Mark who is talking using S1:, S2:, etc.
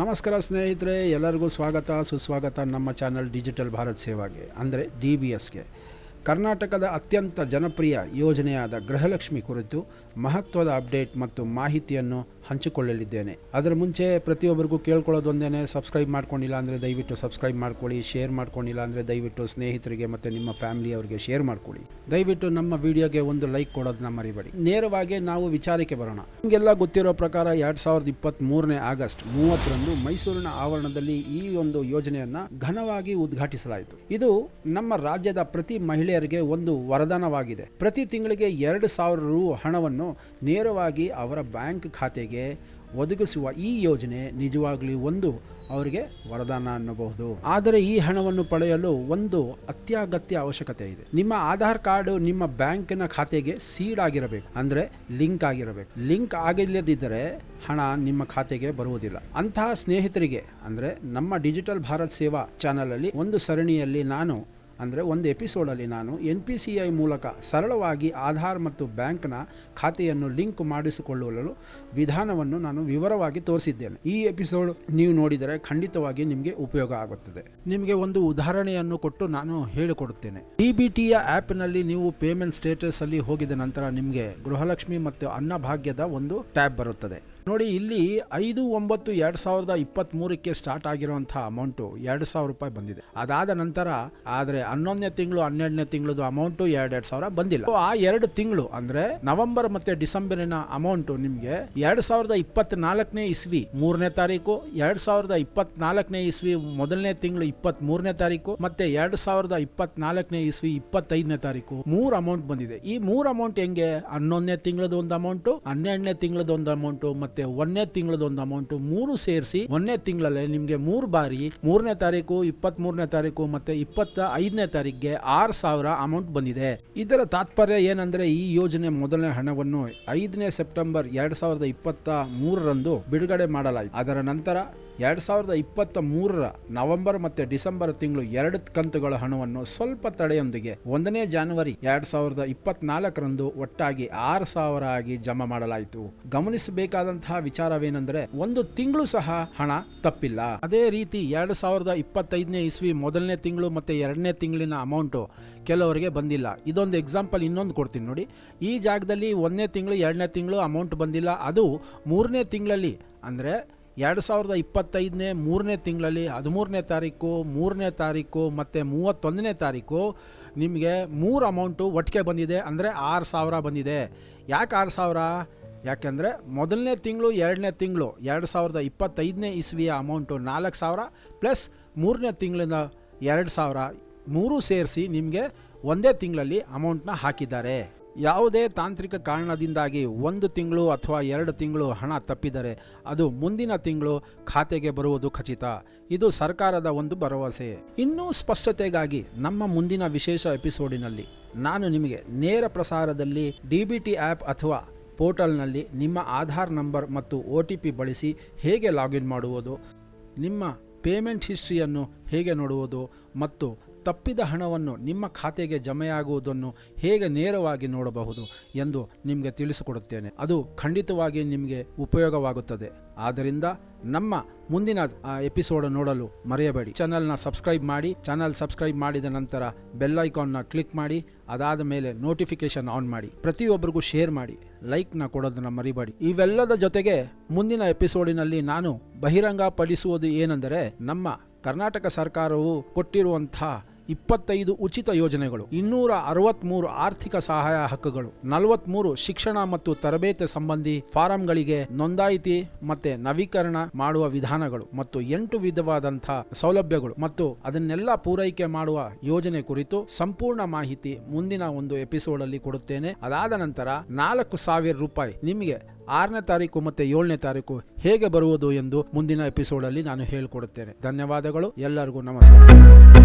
S1: ನಮಸ್ಕಾರ ಸ್ನೇಹಿತರೆ, ಎಲ್ಲರಿಗೂ ಸ್ವಾಗತ, ಸುಸ್ವಾಗತ ನಮ್ಮ ಚಾನಲ್ ಡಿಜಿಟಲ್ ಭಾರತ್ ಸೇವಾಗೆ, ಅಂದರೆ ಡಿ ಬಿ ಎಸ್ಗೆ. ಕರ್ನಾಟಕದ ಅತ್ಯಂತ ಜನಪ್ರಿಯ ಯೋಜನೆಯಾದ ಗೃಹಲಕ್ಷ್ಮಿ ಕುರಿತು ಮಹತ್ವದ ಅಪ್ಡೇಟ್ ಮತ್ತು ಮಾಹಿತಿಯನ್ನು ಹಂಚಿಕೊಳ್ಳಲಿದ್ದೇನೆ. ಅದರ ಮುಂಚೆ ಪ್ರತಿಯೊಬ್ಬರಿಗೂ ಕೇಳ್ಕೊಳ್ಳೋದೊಂದೇ ಸಬ್ಸ್ಕ್ರೈಬ್ ಮಾಡ್ಕೊಂಡಿಲ್ಲ ಅಂದರೆ ದಯವಿಟ್ಟು ಸಬ್ಸ್ಕ್ರೈಬ್ ಮಾಡ್ಕೊಳ್ಳಿ, ಶೇರ್ ಮಾಡ್ಕೊಂಡಿಲ್ಲ ಅಂದರೆ ದಯವಿಟ್ಟು ಸ್ನೇಹಿತರಿಗೆ ಮತ್ತು ನಿಮ್ಮ ಫ್ಯಾಮಿಲಿಯವರಿಗೆ ಶೇರ್ ಮಾಡ್ಕೊಳ್ಳಿ. ದಯವಿಟ್ಟು ನಮ್ಮ ವಿಡಿಯೋಗೆ ಒಂದು ಲೈಕ್ ಕೊಡೋದನ್ನ ಮರಿಬೇಡಿ. ನೇರವಾಗಿ ನಾವು ವಿಚಾರಕ್ಕೆ ಬರೋಣ. ನಿಮಗೆಲ್ಲ ಗೊತ್ತಿರೋ ಪ್ರಕಾರ ಎರಡ್ ಸಾವಿರದ ಇಪ್ಪತ್ತ್ ಮೂರನೇ ಆಗಸ್ಟ್ ಮೂವತ್ತರಂದು ಮೈಸೂರಿನ ಆವರಣದಲ್ಲಿ ಈ ಒಂದು ಯೋಜನೆಯನ್ನ ಘನವಾಗಿ ಉದ್ಘಾಟಿಸಲಾಯಿತು. ಇದು ನಮ್ಮ ರಾಜ್ಯದ ಪ್ರತಿ ಮಹಿಳೆಯರಿಗೆ ಒಂದು ವರದಾನವಾಗಿದೆ. ಪ್ರತಿ ತಿಂಗಳಿಗೆ ಎರಡು ಸಾವಿರ ರು ಹಣವನ್ನು ನೇರವಾಗಿ ಅವರ ಬ್ಯಾಂಕ್ ಖಾತೆಗೆ ಒದಗಿಸುವ ಈ ಯೋಜನೆ ನಿಜವಾಗಲಿ ಒಂದು ಅವರಿಗೆ ವರದಾನ ಅನ್ನಬಹುದು. ಆದರೆ ಈ ಹಣವನ್ನು ಪಡೆಯಲು ಒಂದು ಅತ್ಯಗತ್ಯ ಅವಶ್ಯಕತೆ ಇದೆ. ನಿಮ್ಮ ಆಧಾರ್ ಕಾರ್ಡ್ ನಿಮ್ಮ ಬ್ಯಾಂಕಿನ ಖಾತೆಗೆ ಸೀಡ್ ಆಗಿರಬೇಕು. ಅಂದ್ರೆ ಲಿಂಕ್ ಆಗಿರಬೇಕು. ಲಿಂಕ್ ಆಗಿಲ್ಲದಿದ್ದರೆ ಹಣ ನಿಮ್ಮ ಖಾತೆಗೆ ಬರುವುದಿಲ್ಲ. ಅಂತಹ ಸ್ನೇಹಿತರಿಗೆ, ಅಂದ್ರೆ ನಮ್ಮ ಡಿಜಿಟಲ್ ಭಾರತ್ ಸೇವಾ ಚಾನಲ್ ಅಲ್ಲಿ ಒಂದು ಸರಣಿಯಲ್ಲಿ ನಾನು ಅಂದರೆ ಒಂದು ಎಪಿಸೋಡಲ್ಲಿ ನಾನು ಎನ್ ಪಿ ಸಿ ಐ ಮೂಲಕ ಸರಳವಾಗಿ ಆಧಾರ್ ಮತ್ತು ಬ್ಯಾಂಕ್ನ ಖಾತೆಯನ್ನು ಲಿಂಕ್ ಮಾಡಿಸಿಕೊಳ್ಳಲು ವಿಧಾನವನ್ನು ನಾನು ವಿವರವಾಗಿ ತೋರಿಸಿದ್ದೇನೆ. ಈ ಎಪಿಸೋಡ್ ನೀವು ನೋಡಿದರೆ ಖಂಡಿತವಾಗಿ ನಿಮಗೆ ಉಪಯೋಗ ಆಗುತ್ತದೆ. ನಿಮಗೆ ಒಂದು ಉದಾಹರಣೆಯನ್ನು ಕೊಟ್ಟು ನಾನು ಹೇಳಿಕೊಡುತ್ತೇನೆ. ಡಿ ಬಿ ಟಿಯ ಆ್ಯಪ್ನಲ್ಲಿ ನೀವು ಪೇಮೆಂಟ್ ಸ್ಟೇಟಸಲ್ಲಿ ಹೋಗಿದ ನಂತರ ನಿಮಗೆ ಗೃಹಲಕ್ಷ್ಮಿ ಮತ್ತು ಅನ್ನಭಾಗ್ಯದ ಒಂದು ಟ್ಯಾಬ್ ಬರುತ್ತದೆ. ನೋಡಿ, ಇಲ್ಲಿ ಐದು ಒಂಬತ್ತು ಎರಡ್ ಸಾವಿರದ ಇಪ್ಪತ್ತ್ ಮೂರಕ್ಕೆ ಸ್ಟಾರ್ಟ್ ಆಗಿರುವಂತಹ ಅಮೌಂಟು ಎರಡು ಸಾವಿರ ರೂಪಾಯಿ ಬಂದಿದೆ. ಅದಾದ ನಂತರ, ಆದ್ರೆ ಹನ್ನೊಂದನೇ ತಿಂಗಳು, ಹನ್ನೆರಡನೇ ತಿಂಗಳದು ಅಮೌಂಟು ಎರಡ್ ಎರಡ್ ಸಾವಿರ ಬಂದಿಲ್ಲ. ಆ ಎರಡು ತಿಂಗಳು, ಅಂದ್ರೆ ನವೆಂಬರ್ ಮತ್ತೆ ಡಿಸೆಂಬರಿನ ಅಮೌಂಟು ನಿಮ್ಗೆ ಎರಡ್ ಸಾವಿರದ ಇಪ್ಪತ್ನಾಲ್ಕನೇ ಇಸ್ವಿ ಮೂರನೇ ತಾರೀಕು, ಎರಡ್ ಸಾವಿರದ ಇಪ್ಪತ್ನಾಲ್ಕನೇ ಇಸ್ವಿ ಮೊದಲನೇ ತಿಂಗಳು ಇಪ್ಪತ್ತ್ ಮೂರನೇ ತಾರೀಕು, ಮತ್ತೆ ಎರಡ್ ಸಾವಿರದ ಇಪ್ಪತ್ನಾಲ್ಕನೇ ಇಸ್ವಿ ಇಪ್ಪತ್ತೈದನೇ ತಾರೀಕು ಮೂರ್ ಅಮೌಂಟ್ ಬಂದಿದೆ. ಈ ಮೂರ್ ಅಮೌಂಟ್ ಹೆಂಗೆ? ಹನ್ನೊಂದನೇ ತಿಂಗಳದ ಒಂದು ಅಮೌಂಟು, ಹನ್ನೆರಡನೇ ತಿಂಗಳದ ಒಂದು ಅಮೌಂಟು ಮತ್ತೆ ಒಂದನೇ ತಿಂಗಳದ ಒಂದು ಅಮೌಂಟ್ ಮೂರು ಸೇರಿಸಿ ಒಂದನೇ ತಿಂಗಳಲ್ಲಿ ನಿಮಗೆ ಮೂರು ಬಾರಿ ಮೂರನೇ ತಾರೀಕು ಇಪ್ಪತ್ತ್ ಮೂರನೇ ತಾರೀಕು ಮತ್ತೆ ಇಪ್ಪತ್ತ ಐದನೇ ತಾರೀಕಿಗೆ ಆರು ಸಾವಿರ ಅಮೌಂಟ್ ಬಂದಿದೆ. ಇದರ ತಾತ್ಪರ್ಯ ಏನಂದ್ರೆ ಈ ಯೋಜನೆ ಮೊದಲನೇ ಹಣವನ್ನು ಐದನೇ ಸೆಪ್ಟೆಂಬರ್ ಎರಡ್ ಸಾವಿರದ ಇಪ್ಪತ್ತ ಮೂರರಂದು ಬಿಡುಗಡೆ ಮಾಡಲಾಯಿತು. ಅದರ ನಂತರ ಎರಡ್ ಸಾವಿರದ ಇಪ್ಪತ್ತ ಮೂರರ ನವೆಂಬರ್ ಮತ್ತು ಡಿಸೆಂಬರ್ ತಿಂಗಳು ಎರಡು ಕಂತುಗಳ ಹಣವನ್ನು ಸ್ವಲ್ಪ ತಡೆಯೊಂದಿಗೆ ಒಂದನೇ ಜಾನುವರಿ ಎರಡು ಸಾವಿರದ ಇಪ್ಪತ್ನಾಲ್ಕರಂದು ಒಟ್ಟಾಗಿ ಆರು ಸಾವಿರ ಆಗಿ ಜಮಾ ಮಾಡಲಾಯಿತು. ಗಮನಿಸಬೇಕಾದಂತಹ ವಿಚಾರವೇನೆಂದರೆ ಒಂದು ತಿಂಗಳು ಸಹ ಹಣ ತಪ್ಪಿಲ್ಲ. ಅದೇ ರೀತಿ ಎರಡು ಸಾವಿರದ ಇಪ್ಪತ್ತೈದನೇ ಇಸ್ವಿ ಮೊದಲನೇ ತಿಂಗಳು ಮತ್ತೆ ಎರಡನೇ ತಿಂಗಳಿನ ಅಮೌಂಟು ಕೆಲವರಿಗೆ ಬಂದಿಲ್ಲ. ಇದೊಂದು ಎಕ್ಸಾಂಪಲ್ ಇನ್ನೊಂದು ಕೊಡ್ತೀನಿ ನೋಡಿ. ಈ ಜಾಗದಲ್ಲಿ ಒಂದನೇ ತಿಂಗಳು, ಎರಡನೇ ತಿಂಗಳು ಅಮೌಂಟ್ ಬಂದಿಲ್ಲ. ಅದು ಮೂರನೇ ತಿಂಗಳಲ್ಲಿ ಅಂದರೆ ಎರಡು ಸಾವಿರದ ಇಪ್ಪತ್ತೈದನೇ ಮೂರನೇ ತಿಂಗಳಲ್ಲಿ ಹದಿಮೂರನೇ ತಾರೀಕು, ಮೂರನೇ ತಾರೀಕು ಮತ್ತು ಮೂವತ್ತೊಂದನೇ ತಾರೀಕು ನಿಮಗೆ ಮೂರು ಅಮೌಂಟು ಒಟ್ಟಿಗೆ ಬಂದಿದೆ ಅಂದರೆ ಆರು ಸಾವಿರ ಬಂದಿದೆ. ಯಾಕೆ ಆರು ಸಾವಿರ? ಯಾಕೆಂದರೆ ಮೊದಲನೇ ತಿಂಗಳು, ಎರಡನೇ ತಿಂಗಳು ಎರಡು ಸಾವಿರದ ಇಪ್ಪತ್ತೈದನೇ ಇಸ್ವಿಯ ಅಮೌಂಟು ನಾಲ್ಕು ಸಾವಿರ ಪ್ಲಸ್ ಮೂರನೇ ತಿಂಗಳಿಂದ ಎರಡು ಸಾವಿರ ಮೂರು ಸೇರಿಸಿ ನಿಮಗೆ ಒಂದೇ ತಿಂಗಳಲ್ಲಿ ಅಮೌಂಟ್ನ ಹಾಕಿದ್ದಾರೆ. ಯಾವುದೇ ತಾಂತ್ರಿಕ ಕಾರಣದಿಂದಾಗಿ ಒಂದು ತಿಂಗಳು ಅಥವಾ ಎರಡು ತಿಂಗಳು ಹಣ ತಪ್ಪಿದರೆ ಅದು ಮುಂದಿನ ತಿಂಗಳು ಖಾತೆಗೆ ಬರುವುದು ಖಚಿತ. ಇದು ಸರ್ಕಾರದ ಒಂದು ಭರವಸೆ. ಇನ್ನೂ ಸ್ಪಷ್ಟತೆಗಾಗಿ ನಮ್ಮ ಮುಂದಿನ ವಿಶೇಷ ಎಪಿಸೋಡಿನಲ್ಲಿ ನಾನು ನಿಮಗೆ ನೇರ ಪ್ರಸಾರದಲ್ಲಿ ಡಿ ಬಿ ಟಿ ಆ್ಯಪ್ ಅಥವಾ ಪೋರ್ಟಲ್ನಲ್ಲಿ ನಿಮ್ಮ ಆಧಾರ್ ನಂಬರ್ ಮತ್ತು ಒ ಟಿ ಪಿ ಬಳಸಿ ಹೇಗೆ ಲಾಗಿನ್ ಮಾಡುವುದು, ನಿಮ್ಮ ಪೇಮೆಂಟ್ ಹಿಸ್ಟ್ರಿಯನ್ನು ಹೇಗೆ ನೋಡುವುದು ಮತ್ತು ತಪ್ಪಿದ ಹಣವನ್ನು ನಿಮ್ಮ ಖಾತೆಗೆ ಜಮೆಯಾಗುವುದನ್ನು ಹೇಗೆ ನೇರವಾಗಿ ನೋಡಬಹುದು ಎಂದು ನಿಮಗೆ ತಿಳಿಸಿಕೊಡುತ್ತೇನೆ. ಅದು ಖಂಡಿತವಾಗಿ ನಿಮಗೆ ಉಪಯೋಗವಾಗುತ್ತದೆ. ಆದ್ದರಿಂದ ನಮ್ಮ ಮುಂದಿನ ಎಪಿಸೋಡ್ ನೋಡಲು ಮರೆಯಬೇಡಿ. ಚಾನಲ್ನ ಸಬ್ಸ್ಕ್ರೈಬ್ ಮಾಡಿ, ಚಾನಲ್ ಸಬ್ಸ್ಕ್ರೈಬ್ ಮಾಡಿದ ನಂತರ ಬೆಲ್ ಐಕಾನ್ನ ಕ್ಲಿಕ್ ಮಾಡಿ, ಅದಾದ ಮೇಲೆ ನೋಟಿಫಿಕೇಶನ್ ಆನ್ ಮಾಡಿ, ಪ್ರತಿಯೊಬ್ಬರಿಗೂ ಶೇರ್ ಮಾಡಿ ಲೈಕ್ನ ಕೊಡೋದನ್ನು ಮರಿಬೇಡಿ. ಇವೆಲ್ಲದ ಜೊತೆಗೆ ಮುಂದಿನ ಎಪಿಸೋಡಿನಲ್ಲಿ ನಾನು ಬಹಿರಂಗಪಡಿಸುವುದು ಏನೆಂದರೆ ನಮ್ಮ ಕರ್ನಾಟಕ ಸರ್ಕಾರವು ಕೊಟ್ಟಿರುವಂತಹ ಇಪ್ಪತ್ತೈದು ಉಚಿತ ಯೋಜನೆಗಳು, ಇನ್ನೂರ ಅರವತ್ಮೂರು ಆರ್ಥಿಕ ಸಹಾಯ ಹಕ್ಕುಗಳು, ನಲವತ್ಮೂರು ಶಿಕ್ಷಣ ಮತ್ತು ತರಬೇತಿ ಸಂಬಂಧಿ ಫಾರಂಗಳಿಗೆ ನೋಂದಾಯಿತಿ ಮತ್ತೆ ನವೀಕರಣ ಮಾಡುವ ವಿಧಾನಗಳು ಮತ್ತು ಎಂಟು ವಿಧವಾದಂತಹ ಸೌಲಭ್ಯಗಳು ಮತ್ತು ಅದನ್ನೆಲ್ಲ ಪೂರೈಕೆ ಮಾಡುವ ಯೋಜನೆ ಕುರಿತು ಸಂಪೂರ್ಣ ಮಾಹಿತಿ ಮುಂದಿನ ಒಂದು ಎಪಿಸೋಡ್ ಅಲ್ಲಿ ಕೊಡುತ್ತೇನೆ. ಅದಾದ ನಂತರ ನಾಲ್ಕು ಸಾವಿರ ರೂಪಾಯಿ ನಿಮಗೆ ಆರನೇ ತಾರೀಕು ಮತ್ತೆ ಏಳನೇ ತಾರೀಕು ಹೇಗೆ ಬರುವುದು ಎಂದು ಮುಂದಿನ ಎಪಿಸೋಡ್ ಅಲ್ಲಿ ನಾನು ಹೇಳಿಕೊಡುತ್ತೇನೆ. ಧನ್ಯವಾದಗಳು, ಎಲ್ಲರಿಗೂ ನಮಸ್ಕಾರ.